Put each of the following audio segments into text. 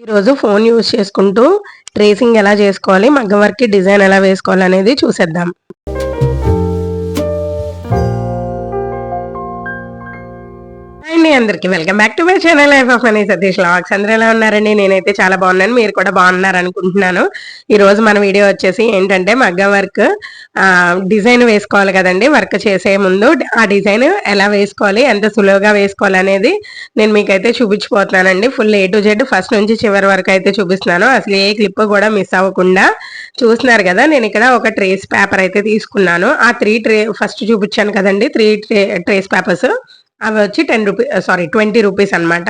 ఈరోజు phone use చేసుకుంటూ tracing ఎలా చేసుకోవాలి మగ్గం వర్క్ డిజైన్ ఎలా వేసుకోవాలి అనేది చూసేద్దాం. అండి అందరికి. Welcome back to my channel life of money Satish lakhs అందరూ ఎలా ఉన్నారండి? నేనైతే చాలా బాగున్నాను. మీరు కూడా బాగున్నారు అనుకుంటున్నాను ఈ రోజు మన వీడియో వచ్చేసి ఏంటంటే మగ్గ వర్క్ డిజైన్ వేసుకోవాలి కదండి. వర్క్ చేసే ముందు ఆ డిజైన్ ఎలా వేసుకోవాలి ఎంత సులువుగా వేసుకోవాలి అనేది నేను మీకైతే చూపించిపోతున్నానండి. Full A to Z first నుంచి చివరి వరకు అయితే చూపిస్తున్నాను. అసలు ఏ క్లిప్ కూడా మిస్ అవ్వకుండా చూస్తున్నారు కదా. నేను ఇక్కడ ఒక ట్రేస్ పేపర్ అయితే తీసుకున్నాను. ఆ త్రీ ట్రే ఫస్ట్ చూపించాను కదండి. త్రీ ట్రే ట్రేస్ పేపర్స్ అవి వచ్చి ten rupees sorry twenty rupees అనమాట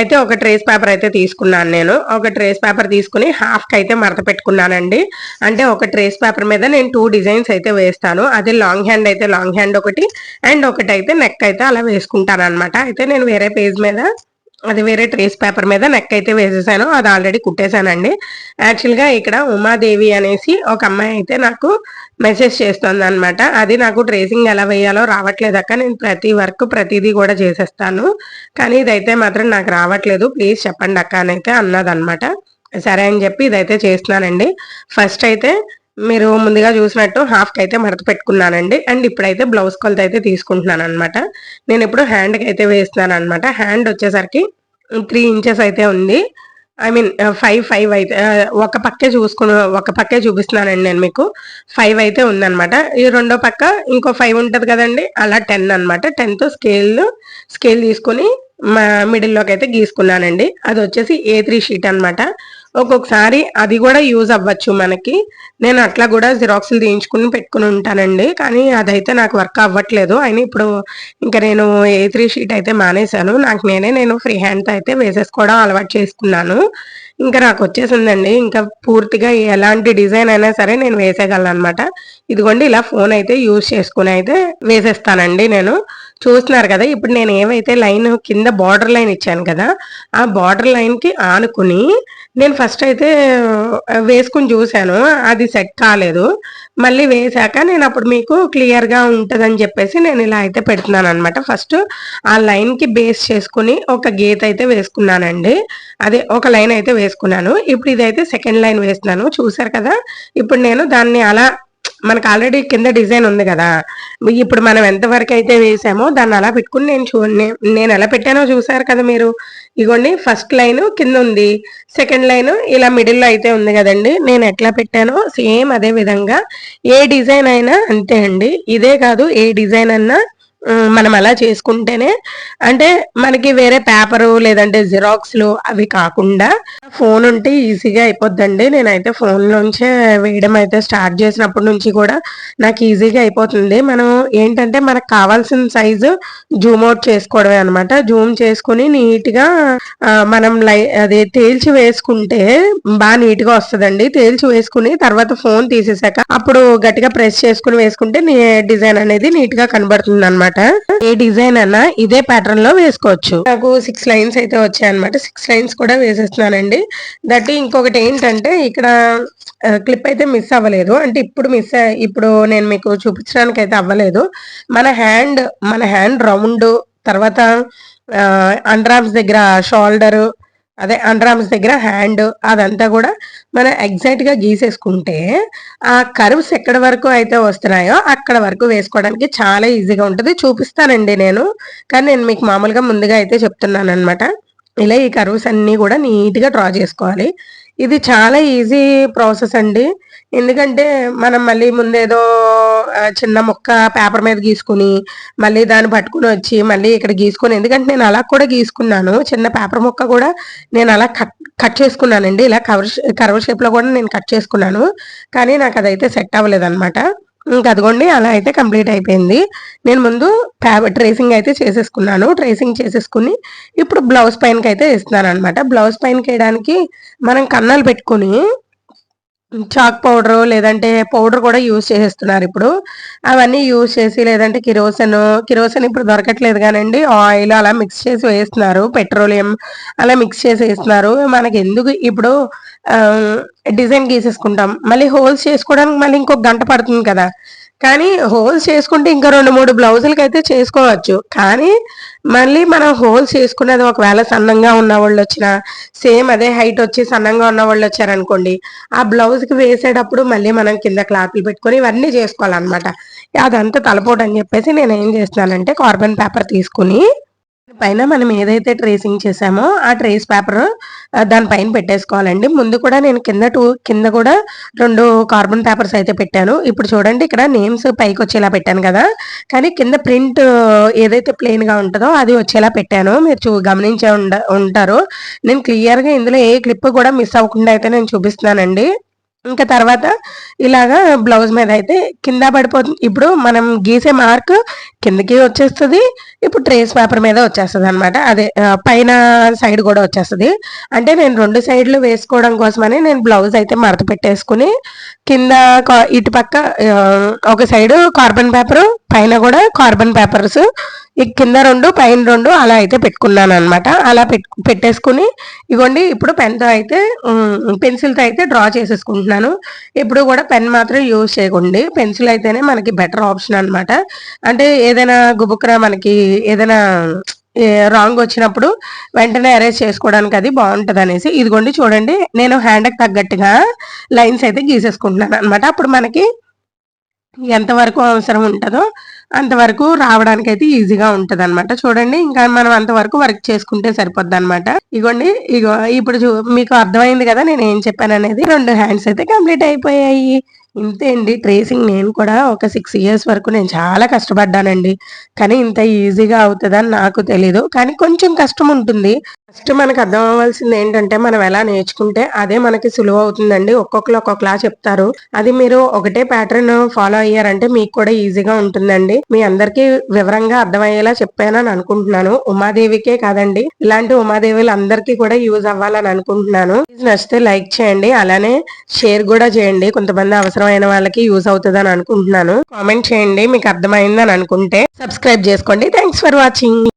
అయితే ఒక ట్రేస్ పేపర్ అయితే తీసుకున్నాను నేను. ఒక ట్రేస్ పేపర్ తీసుకుని హాఫ్కి అయితే మడత పెట్టుకున్నానండి. అంటే ఒక ట్రేస్ పేపర్ మీద నేను టూ డిజైన్స్ అయితే వేస్తాను. అదే లాంగ్ హ్యాండ్ అయితే లాంగ్ హ్యాండ్ ఒకటి అండ్ ఒకటి అయితే నెక్ అయితే అలా వేసుకుంటాను అనమాట అయితే నేను వేరే పేజ్ మీద అది వేరే ట్రేస్ పేపర్ మీద నెక్ అయితే వేసేసాను. అది ఆల్రెడీ కుట్టేశానండి. యాక్చువల్గా ఇక్కడ ఉమాదేవి అనేసి ఒక అమ్మాయి అయితే నాకు మెసేజ్ చేస్తుంది అనమాట అది నాకు ట్రేసింగ్ ఎలా వేయాలో రావట్లేదక్క నేను ప్రతి వర్క్ ప్రతిదీ కూడా చేసేస్తాను. కానీ ఇదైతే మాత్రం నాకు రావట్లేదు. ప్లీజ్ చెప్పండి అక్క అని అయితే అన్నదనమాట సరే అని చెప్పి ఇదైతే చేస్తున్నానండి. ఫస్ట్ అయితే మీరు ముందుగా చూసినట్టు హాఫ్కి అయితే మడత పెట్టుకున్నానండి. అండ్ ఇప్పుడైతే బ్లౌజ్ కొలత అయితే తీసుకుంటున్నాను అనమాట నేను ఇప్పుడు హ్యాండ్కి అయితే వేస్తున్నాను అనమాట హ్యాండ్ వచ్చేసరికి త్రీ ఇంచెస్ అయితే ఉంది. ఐ మీన్ ఫైవ్ ఫైవ్ అయితే uh, ఒక పక్కే చూసుకుని ఒక పక్కే చూపిస్తున్నానండి నేను మీకు. ఫైవ్ అయితే ఉందనమాట ఈ రెండో పక్క ఇంకో ఫైవ్ ఉంటుంది కదండి. అలా టెన్ అనమాట టెన్త్ స్కేల్ స్కేల్ తీసుకొని మా మిడిల్లోకి అయితే గీసుకున్నానండి. అది వచ్చేసి ఏ త్రీ షీట్ అనమాట ఒక్కొక్కసారి అది కూడా యూజ్ అవ్వచ్చు మనకి. నేను అట్లా కూడా జిరాక్స్లు తీయించుకుని పెట్టుకుని ఉంటానండి. కానీ అదైతే నాకు వర్క్ అవ్వట్లేదు. అయినా ఇప్పుడు ఇంకా నేను ఏ త్రీ షీట్ అయితే మానేశాను. నాకు నేనే నేను ఫ్రీ హ్యాండ్తో అయితే వేసేసుకోవడం అలవాటు చేసుకున్నాను. ఇంకా నాకు వచ్చేసిందండి. ఇంకా పూర్తిగా ఎలాంటి డిజైన్ అయినా సరే నేను వేసేయగలను అనమాట ఇదిగోండి ఇలా ఫోన్ అయితే యూజ్ చేసుకుని అయితే వేసేస్తానండి నేను. చూస్తున్నారు కదా ఇప్పుడు నేను ఏవైతే లైన్ కింద బార్డర్ లైన్ ఇచ్చాను కదా ఆ బార్డర్ లైన్కి ఆనుకుని నేను ఫస్ట్ అయితే వేసుకుని చూశాను అది సెట్ కాలేదు. మళ్ళీ వేసాక నేను అప్పుడు మీకు క్లియర్గా ఉంటుందని చెప్పేసి నేను ఇలా అయితే పెడుతున్నాను అనమాట ఫస్ట్ ఆ లైన్కి బేస్ చేసుకుని ఒక గీత అయితే వేసుకున్నానండి. అదే ఒక లైన్ అయితే వేసుకున్నాను. ఇప్పుడు ఇదైతే సెకండ్ లైన్ వేస్తున్నాను. చూసారు కదా ఇప్పుడు నేను దాన్ని అలా మనకు ఆల్రెడీ కింద డిజైన్ ఉంది కదా. ఇప్పుడు మనం ఎంతవరకు అయితే వేసామో దాన్ని అలా పెట్టుకుని నేను చూడండి నేను ఎలా పెట్టానో చూసారు కదా మీరు. ఇగోండి ఫస్ట్ లైన్ కింద ఉంది. సెకండ్ లైన్ ఇలా మిడిల్లో అయితే ఉంది కదండి. నేను ఎట్లా పెట్టానో సేమ్ అదే విధంగా ఏ డిజైన్ అయినా అంతే అండి. ఇదే కాదు ఏ డిజైన్ అన్నా మనం అలా చేసుకుంటేనే అంటే మనకి వేరే పేపరు లేదంటే జిరాక్స్లు అవి కాకుండా ఫోన్ ఉంటే ఈజీగా అయిపోద్దండి. నేనైతే ఫోన్ నుంచే వేయడం అయితే స్టార్ట్ చేసినప్పటి నుంచి కూడా నాకు ఈజీగా అయిపోతుంది. మనం ఏంటంటే మనకు కావాల్సిన సైజు జూమ్ అవుట్ చేసుకోవడమే అనమాట జూమ్ చేసుకుని నీట్గా మనం లై అదే తేల్చి వేసుకుంటే బాగా నీట్గా వస్తుందండి. తేల్చి వేసుకుని తర్వాత ఫోన్ తీసేసాక అప్పుడు గట్టిగా ప్రెస్ చేసుకుని వేసుకుంటే డిజైన్ అనేది నీట్గా కనబడుతుంది అనమాట అనమాట ఏ డిజైన్ అన్నా ఇదే ప్యాటర్న్లో వేసుకోవచ్చు. నాకు సిక్స్ లైన్స్ అయితే వచ్చాయి అనమాట సిక్స్ లైన్స్ కూడా వేసేస్తున్నానండి. దట్ ఇంకొకటి ఏంటంటే ఇక్కడ క్లిప్ అయితే మిస్ అవ్వలేదు. అంటే ఇప్పుడు మిస్ ఇప్పుడు నేను మీకు చూపించడానికి అయితే అవ్వలేదు. మన హ్యాండ్ మన హ్యాండ్ రౌండ్ తర్వాత అండర్ దగ్గర షోల్డర్ అదే అండర్ దగ్గర హ్యాండ్ అదంతా కూడా మనం ఎగ్జాక్ట్గా గీసేసుకుంటే ఆ కర్వ్స్ ఎక్కడి వరకు అయితే వస్తున్నాయో అక్కడ వరకు వేసుకోవడానికి చాలా ఈజీగా ఉంటుంది. చూపిస్తానండి నేను. కానీ నేను మీకు మామూలుగా ముందుగా అయితే చెప్తున్నాను అనమాట ఇలా ఈ కర్వ్స్ అన్నీ కూడా నీట్గా డ్రా చేసుకోవాలి. ఇది చాలా ఈజీ ప్రాసెస్ అండి. ఎందుకంటే మనం మళ్ళీ ముందేదో చిన్న ముక్క పేపర్ మీద గీసుకుని మళ్ళీ దాన్ని పట్టుకుని వచ్చి మళ్ళీ ఇక్కడ గీసుకొని ఎందుకంటే నేను అలా కూడా గీసుకున్నాను. చిన్న పేపర్ ముక్క కూడా నేను అలా కట్ కట్ చేసుకున్నానండి. ఇలా కవర్ కవర్ షేప్లో కూడా నేను కట్ చేసుకున్నాను. కానీ నాకు అదైతే సెట్ అవ్వలేదు అనమాట ఇంకా అదిగోండి అలా అయితే కంప్లీట్ అయిపోయింది. నేను ముందు ట్రేసింగ్ అయితే చేసేసుకున్నాను. ట్రేసింగ్ చేసేసుకుని ఇప్పుడు బ్లౌజ్ పైనకి అయితే ఇస్తున్నాను అనమాట బ్లౌజ్ పైనకి వేయడానికి మనం కన్నాలు పెట్టుకుని చాక్ పౌడర్ లేదంటే పౌడర్ కూడా యూజ్ చేసేస్తున్నారు ఇప్పుడు. అవన్నీ యూజ్ చేసి లేదంటే కిరోసన్ కిరోసన్ ఇప్పుడు దొరకట్లేదు కానండి ఆయిల్ అలా మిక్స్ చేసి వేస్తున్నారు. పెట్రోలియం అలా మిక్స్ చేసి వేస్తున్నారు. మనకి ఎందుకు ఇప్పుడు డిజైన్ గీసేసుకుంటాం. మళ్ళీ హోల్స్ చేసుకోవడానికి మళ్ళీ ఇంకొక గంట పడుతుంది కదా. కానీ హోల్స్ చేసుకుంటే ఇంకా రెండు మూడు బ్లౌజులకి అయితే చేసుకోవచ్చు. కానీ మళ్ళీ మనం హోల్స్ చేసుకున్నది ఒకవేళ సన్నంగా ఉన్న వాళ్ళు వచ్చినా సేమ్ అదే హైట్ వచ్చి సన్నంగా ఉన్న వాళ్ళు వచ్చారనుకోండి ఆ బ్లౌజ్కి వేసేటప్పుడు మళ్ళీ మనం కింద క్లాత్లు పెట్టుకొని ఇవన్నీ చేసుకోవాలన్నమాట. అదంతా తలపోటు అని చెప్పేసి నేను ఏం చేస్తున్నానంటే కార్బన్ పేపర్ తీసుకుని పైన మనం ఏదైతే ట్రేసింగ్ చేసామో ఆ ట్రేస్ పేపర్ దానిపైన పెట్టేసుకోవాలండి. ముందు కూడా నేను కింద టూ కింద కూడా రెండు కార్బన్ పేపర్స్ అయితే పెట్టాను. ఇప్పుడు చూడండి ఇక్కడ నేమ్స్ పైకి వచ్చేలా పెట్టాను కదా. కానీ కింద ప్రింట్ ఏదైతే ప్లెయిన్గా ఉంటుందో అది వచ్చేలా పెట్టాను. మీరు చూ గమనించే ఉంటారు. నేను క్లియర్గా ఇందులో ఏ క్లిప్ కూడా మిస్ అవ్వకుండా అయితే నేను చూపిస్తున్నానండి. ఇంకా తర్వాత ఇలాగా బ్లౌజ్ మీద అయితే కింద పడిపోతుంది. ఇప్పుడు మనం గీసే మార్క్ కిందకి వచ్చేస్తుంది ఇప్పుడు ట్రేస్ పేపర్ మీద వచ్చేస్తుంది అనమాట అదే పైన సైడ్ కూడా వచ్చేస్తుంది. అంటే నేను రెండు సైడ్లు వేసుకోవడం కోసమని నేను బ్లౌజ్ అయితే మడత పెట్టేసుకుని కింద ఇటు పక్క ఒక సైడ్ కార్బన్ పేపర్ పైన కూడా కార్బన్ పేపర్స్ ఈ కింద రెండు పైన రెండు అలా అయితే పెట్టుకున్నాను అనమాట అలా పెట్టేసుకుని ఇగోండి ఇప్పుడు పెన్తో అయితే పెన్సిల్తో అయితే డ్రా చేసేసుకుంటున్నాను. ఇప్పుడు కూడా పెన్ మాత్రం యూజ్ చేయకండి. పెన్సిల్ అయితేనే మనకి బెటర్ ఆప్షన్ అనమాట అంటే ఏదైనా గుబుక్రా మనకి ఏదైనా రాంగ్ వచ్చినప్పుడు వెంటనే అరేంజ్ చేసుకోవడానికి అది బాగుంటుంది అనేసి ఇదిగోండి చూడండి నేను హ్యాండ్కి తగ్గట్టుగా లైన్స్ అయితే గీసేసుకుంటున్నాను అనమాట అప్పుడు మనకి ఎంతవరకు అవసరం ఉంటుందో అంతవరకు రావడానికి అయితే ఈజీగా ఉంటుంది అనమాట చూడండి ఇంకా మనం అంతవరకు వర్క్ చేసుకుంటే సరిపోద్ది అనమాట ఇగోండి ఇగో ఇప్పుడు మీకు అర్థమైంది కదా నేను ఏం చెప్పాను అనేది రెండు హ్యాండ్స్ అయితే కంప్లీట్ అయిపోయాయి. ఇంతే అండి ట్రేసింగ్. నేను కూడా ఒక సిక్స్ ఇయర్స్ వరకు నేను చాలా కష్టపడ్డానండి. కానీ ఇంత ఈజీగా అవుతుందని నాకు తెలీదు. కానీ కొంచెం కష్టం ఉంటుంది ఫస్ట్ మనకు అర్థం అవ్వాల్సింది ఏంటంటే మనం ఎలా నేర్చుకుంటే అదే మనకి సులువు అవుతుందండి ఒక్కొక్కరు ఒక్కొక్కలా చెప్తారు. అది మీరు ఒకటే ప్యాటర్న్ ఫాలో అయ్యారంటే మీకు కూడా ఈజీగా ఉంటుందండి. మీ అందరికీ వివరంగా అర్థమయ్యేలా చెప్పానని అనుకుంటున్నాను. ఉమాదేవికే కాదండి. ఇలాంటి ఉమాదేవులు అందరికీ కూడా యూజ్ అవ్వాలని అనుకుంటున్నాను. నచ్చితే లైక్ చేయండి. అలానే షేర్ కూడా చేయండి. కొంతమంది అవసరమైన వాళ్ళకి యూజ్ అవుతుందని అనుకుంటున్నాను. కామెంట్ చేయండి. మీకు అర్థమైందని అనుకుంటే సబ్స్క్రైబ్ చేసుకోండి. Thanks for watching